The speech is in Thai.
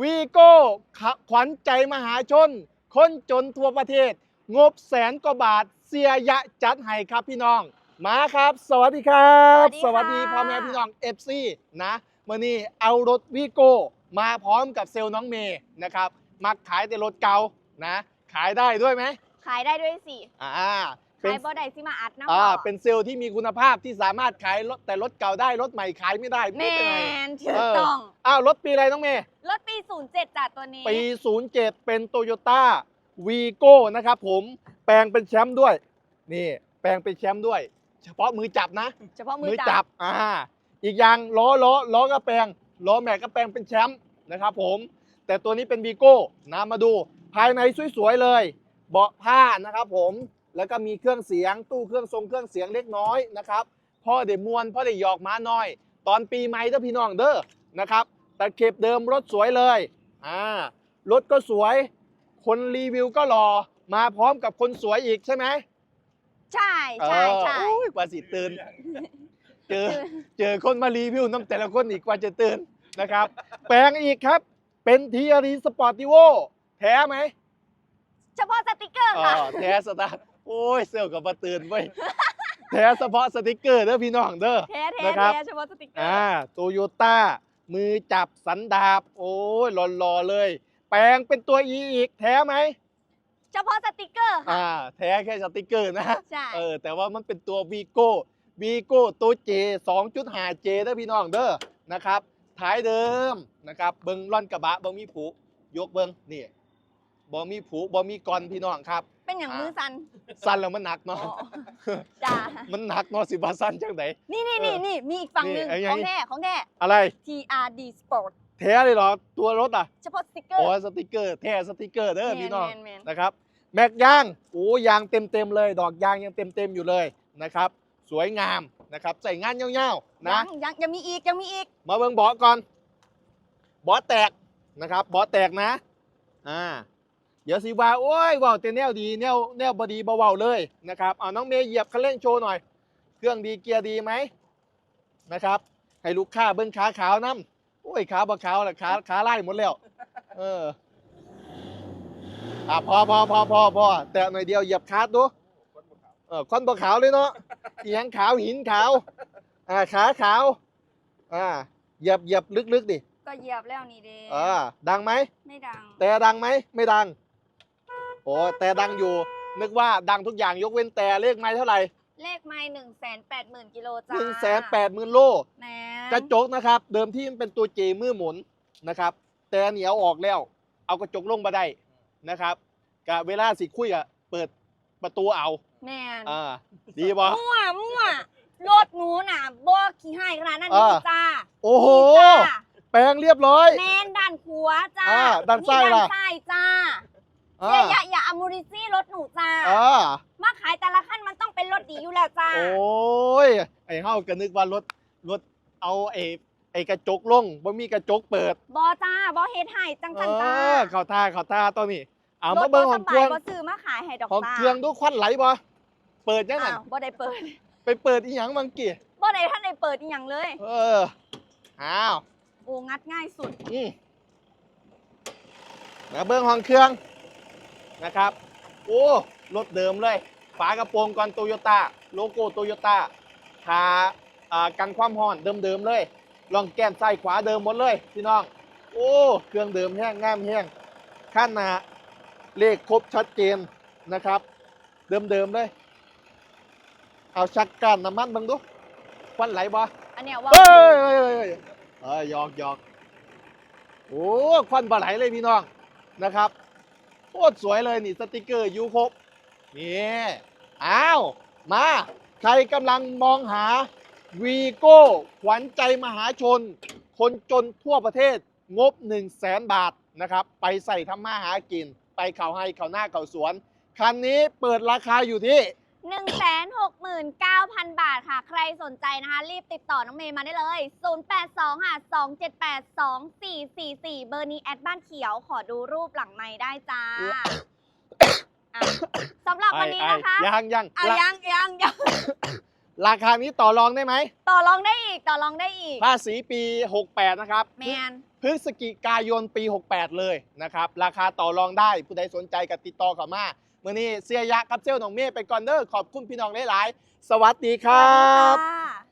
วีโก้ขวัญใจมหาชน คนจนทั่วประเทศ งบแสนกว่าบาท เสียยะจัดให้ครับพี่น้อง มาครับ สวัสดีครับ สวัสดีค่ะพ่อแม่พี่น้องเอฟซีนะเมื่อนี้เอารถวีโก้มาพร้อมกับเซลล์น้องเมย์นะครับ มักขายแต่รถเก่านะ ขายได้ด้วยไหม ขายได้ด้วยสิอ่าเป็นขายบ่ได้สิมาอัดนะอ่าพ่อเป็นเซลล์ที่มีคุณภาพที่สามารถขายรถแต่รถเก่าได้รถใหม่ขายไม่ได้แมไม่เป็นไรนถูกเออต้องอ้าวรถปีอะไรน้องเมย์รถปี 07จัดตัวนี้ ปี 07 เป็นโตโยต้าวีโก้นะครับผมแปลงเป็นแชมป์ด้วย นี่แปลงเป็นแชมป์ด้วย เฉพาะมือจับนะ เฉพาะมืมืออจัจับบอ่าอีกอย่างล้อล้อล้อก็แปลงล้อแม็กก็แปลงเป็นแชมป์นะครับผมแต่ตัวนี้เป็นวีโก้นะมาดูภายในสวยๆเลย เบาะผ้านะครับผมแล้วก็มีเครื่องเสียงตู้เครื่องทรงเครื่องเสียงเล็กน้อยนะครับพ่อเดมวนพ่อเดหยอกม้าน้อย ตอนปีใหม่เด้อพี่น้องเด้อนะครับ ตะเข็บเดิมรถสวยเลยอ่ารถก็สวย คนรีวิวก็หล่อมาพร้อมกับคนสวยอีกใช่ไหมใช่ใช่ใช่เออโอ้ยกว่าสิตื่นเจอเจอคนมารีวิวน้ำแต่ละคนอีกกว่าจะตื่นนะครับ แปลงอีกครับ เป็นทีอารีสปอร์ติโวแท้ไหมเฉพาะสติกเกอร์อ๋ค่ะอแท้สตาร์ทโอ้ยเซลล์กับมาตื่นเว้ยแท้เฉพาะสติกเกอร์เด้อพี่น้องเด้อแท้แท้นะครับแท้เฉพาะสติกเกออ่าร์โตโยต้า มือจับสันดาบ โอ้ยหล่อๆเลย แปลงเป็นตัวอีอีกแท้ไหมเฉพาะสติกเกอร์ค่ะ อ่า แท้แค่สติกเกอร์นะใช่ เออแต่ว่ามันเป็นตัววีโก้วีโก้ตัวเจ2.5เจเด้อพี่น้องเด้อนะครับท้ายเดิมนะครับเบิงร่อนกระบะบ่มีผูยกเบิงนี่ บ่มีผูบ่มีกรพี่น้องครับ เป็นอย่างมือสันสั้นแล้วมันหนักอ๋อเนาะ จ้ามันหนักเนาะสิบาสั้นจังไดนี่นี่เอนี่อนี่มีอีกฝั่งหนึ่งนี่ไอ้ยัขงองแท้ของแท้อะไร TRD Sport แท้เลยเหรอ ตัวรถอะเฉพาะสติกเกอโอ้ร์ยสติกเกอร์ แท้สติกเกอร์เด้อพี่น้องแมนแมนนะครับ แม็กยางโอ้ยางเต็มเต็มๆเลย ดอกยางยังเต็มเต็มๆอยู่เลยนะครับ สวยงามนะครับ ใส่งานยาวๆนะ ยังยังยังมีอีกยังมีอีก มาเบิ่งเบาะก่อนเบาะแตกนะครับเบาะแตกนะ อ่า เดี๋ยวสิว่าโอ้ยเว้าแต่แนวดีแนวแนวบดีบ่เว้าเลยนะครับเอาน้องเมย์เหยียบคันเร่งโชว์หน่อย เครื่องดีเกียร์ดีไหมนะครับให้ลูกค้าเบิ่งขาขาวน้ำโอ้ยขาบ่ขาวละขาขาไล่หมดแล้วเอออะพอพอพอพอพอแตะหน่อยเดียวเหยียบคาร์ดดูเออคอนบ่ขาวเลยเนาะอีหยังขาวหินขาวอ่าขาขาวอ่าเหยียบเหยียบลึกๆดิก็เหยียบแล้วนี่เด้อ่าดังไหมไม่ดัง แต่ดังไหมไม่ดัง โอ้แต่ดังอยู่ นึกว่าดังทุกอย่างยกเว้นแต่เลขไม้เท่าไหร่เลขไม่หนึ่งแสนแปดหมื่นกิโลหจ้านึ่งแสนแปดหมื่นโลแหมกระจกนะครับ เดิมที่มันเป็นตัวเจมือหมุนนะครับ แต่เหนียวออกแล้ว เอากระจกลงมาได้นะครับกะเวลาสิคุยอะเปิดประตูเอาแมนอ่าดีบ่มั่วมั่วรถหนูน่ะบ่ขี้ให้ขนาดนั้นอ่านี่จ้าโอ้โหนี่จ้าแปลงเรียบร้อย แมนด้านขวาจ้าอ่าด้านซ้ายล่ะด้านซ้ายจ้าอ่า เสียอย่าอย่าอมูริซี่รถหนูจ้าอ่ามาขายแต่ละขั้นมันต้องเป็นรถดีอยู่แล้วจ้าโอ้ย ไอ้เฮาก็นึกว่ารถรถเอาไอ้ไอ้กระจกลงบ่มีกระจกเปิด บอจ้าบอเฮ็ดให้จังเอจันจ้าอเข้าท่าเข้าท่าตัวนี้เอารมาถเบิ่งบ่ขสองบาเครื่ยองบ่ซื้อมาขายให้ดอกของจ้าเครื่องดูควันไหลบ่เปิดยังไงอ้าวบ่ได้เปิดไปเปิดอีหยังบางกี่บ่ได้ท่านได้เปิดอีหยังเลย เอออ้าว โอ้งัดง่ายสุด อืมมาเบิ้งห้องเครื่อง นะครับ โอ้รถเดิมเลย ฝากระโปรงก่อนโตโยต้าโลโก้โตโยต้าขาอ่ากันความร้อนเดิมๆเลยลองแก้มซ้ายขวาเดิมหมดเลยพี่น้อง โอ้เครื่องเดิมแห้งงามแห้งขั้นหนาเลขครบชัดเจนนะครับ เดิมๆเลย เอาชักกันน้ำมันเบังดูควันไหลบ่อันเนี้ยว่าเฮ้ยเฮ้ยเฮ้ยเฮ้ยเออหยอกหยอกโอ้ควันบะไหลเลยพี่น้องนะครับโค ตรสวยเลยนี่สติกเกอร์ยูครบนี่อ้าว มา ใครกำลังมองหาวีโก้ขวัญใจมหาชน คนจนทั่วประเทศงบ 1 0 0 0 0แสนบาทนะครับ ไปใส่ทำมาหากิน ไปเขาให้เขาหน้าเขาสวน คันนี้เปิดราคาอยู่ที่ 169,000 บาทค่ะ ใครสนใจนะคะ รีบติดต่อน้องเมย์มาได้เลย 082ค่ะ278 2444 เบอร์นี้แอดบ้านเขียวขอดูรูปหลังไม้ได้จ้าอะสำหรับวันนี้นะคะไอ้ไอ้ยังยังอะละยังยังยังราคานี้ต่อรองได้ไหมต่อรองได้อีกต่อรองได้อีกภาษีปี 68 นะครับ แมน พฤศจิกายนปี 68 เลยนะครับราคาต่อรองได้ผู้ใดสนใจกับติดต่อเข้ามาเมื่อนี้เสียยะกับเซลหนองเมฆไปก่อนเด้อขอบคุณพี่น้องหลายๆ สวัสดีครับ ค่ะ